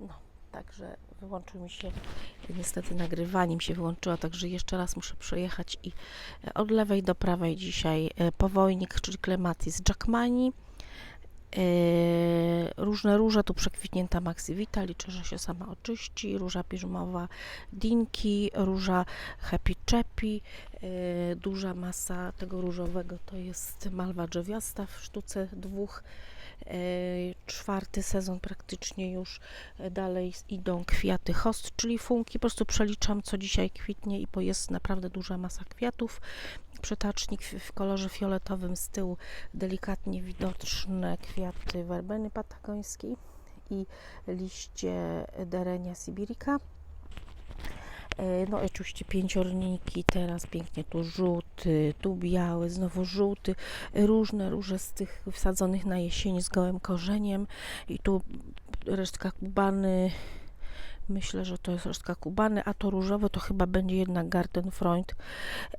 No, także wyłączył mi się, niestety nagrywanie mi się wyłączyło, także jeszcze raz muszę przejechać i e, od lewej do prawej dzisiaj e, powojnik, czyli klematis Jackmani. E, różne róże, tu przekwitnięta Maxi Vita, liczę, że się sama oczyści, róża piżmowa Dinki, róża Happy Chappy, duża masa tego różowego to jest malwa drzewiasta w sztuce dwóch, czwarty sezon praktycznie już, dalej idą kwiaty host, czyli funki, po prostu przeliczam co dzisiaj kwitnie i bo jest naprawdę duża masa kwiatów, przetacznik w, w kolorze fioletowym z tyłu delikatnie widoczne kwiaty werbeny patagońskiej i liście derenia sibirika. E, No oczywiście pięciorniki, teraz pięknie tu żółty, tu biały, znowu żółty, różne róże z tych wsadzonych na jesień z gołym korzeniem. I tu resztka kubany, myślę, że to jest resztka kubany, a to różowe to chyba będzie jednak Gartenfreund.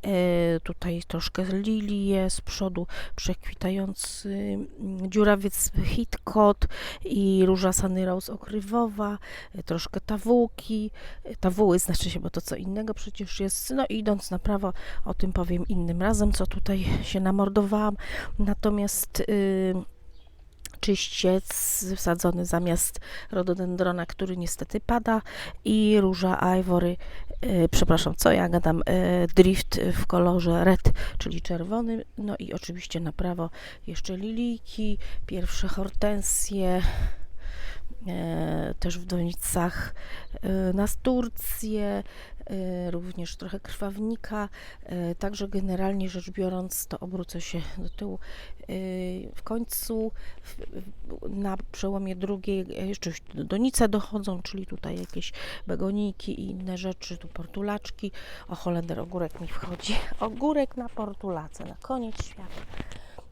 E, tutaj troszkę lilii jest, z przodu przekwitający mm, dziurawiec Hitcot i róża Sunny Rose okrywowa, e, troszkę tawułki, e, tawuły znaczy się, bo to co innego przecież jest, no idąc na prawo, o tym powiem innym razem, co tutaj się namordowałam, natomiast y, czyściec wsadzony zamiast rododendrona, który niestety pada i róża ivory, e, przepraszam, co ja gadam, e, drift w kolorze red, czyli czerwony, no i oczywiście na prawo jeszcze lilijki, pierwsze hortensje, e, też w donicach e, nasturcje, również trochę krwawnika, e, także generalnie rzecz biorąc to obrócę się do tyłu. E, W końcu na przełomie drugiej e, jeszcze donice dochodzą, czyli tutaj jakieś begoniki i inne rzeczy, tu portulaczki. O, Holender, ogórek mi wchodzi. Ogórek na portulace, na koniec świata.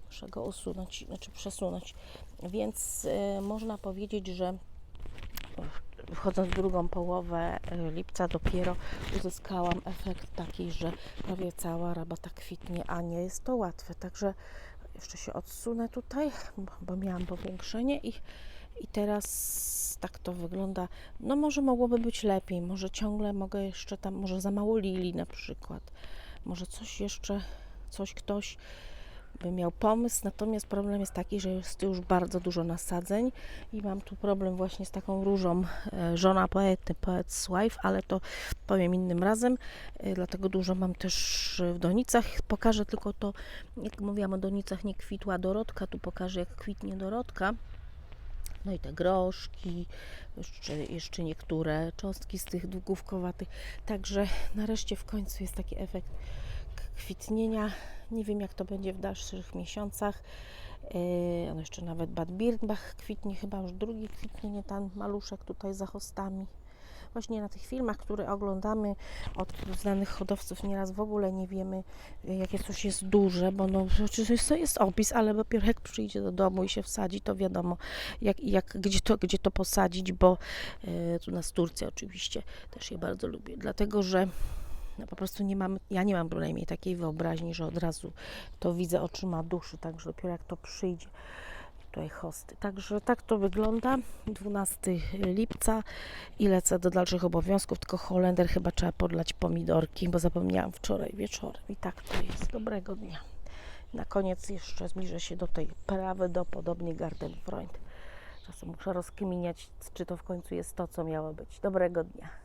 Muszę go usunąć, znaczy przesunąć. Więc e, można powiedzieć, że wchodząc w drugą połowę e, lipca dopiero uzyskałam efekt taki, że prawie cała rabata kwitnie, a nie jest to łatwe. Także jeszcze się odsunę tutaj, bo miałam powiększenie i, i teraz tak to wygląda. No może mogłoby być lepiej, może ciągle mogę jeszcze tam, może za mało lili na przykład, może coś jeszcze, coś ktoś by miał pomysł, natomiast problem jest taki, że jest już bardzo dużo nasadzeń i mam tu problem właśnie z taką różą e, żona poety, poet's wife, ale to powiem innym razem, e, dlatego dużo mam też w donicach. Pokażę tylko to, jak mówiłam o donicach, nie kwitła dorodka, tu pokażę jak kwitnie dorodka. No i te groszki, jeszcze, jeszcze niektóre cząstki z tych długówkowatych. Także nareszcie w końcu jest taki efekt kwitnienia. Nie wiem jak to będzie w dalszych miesiącach. Yy, on jeszcze nawet Bad Birnbach kwitnie, chyba już drugi kwitnie, nie ten maluszek tutaj za chostami. Właśnie na tych filmach, które oglądamy od znanych hodowców, nieraz w ogóle nie wiemy, y, jakie coś jest duże, bo no, oczywiście jest, jest opis, ale dopiero jak przyjdzie do domu i się wsadzi, to wiadomo, jak, jak, gdzie, to, gdzie to posadzić, bo y, tu nas Turcja oczywiście też je bardzo lubię, dlatego że no, po prostu nie mamy, ja nie mam przynajmniej takiej wyobraźni, że od razu to widzę oczyma duszy, także dopiero jak to przyjdzie, tutaj hosty. Także tak to wygląda, 12 lipca i lecę do dalszych obowiązków, tylko Holender chyba trzeba podlać pomidorki, bo zapomniałam wczoraj wieczorem i tak to jest. Dobrego dnia. Na koniec jeszcze zbliżę się do tej prawy do podobnie Gartenfreund. Czasem muszę rozkminiać, czy to w końcu jest to, co miało być. Dobrego dnia.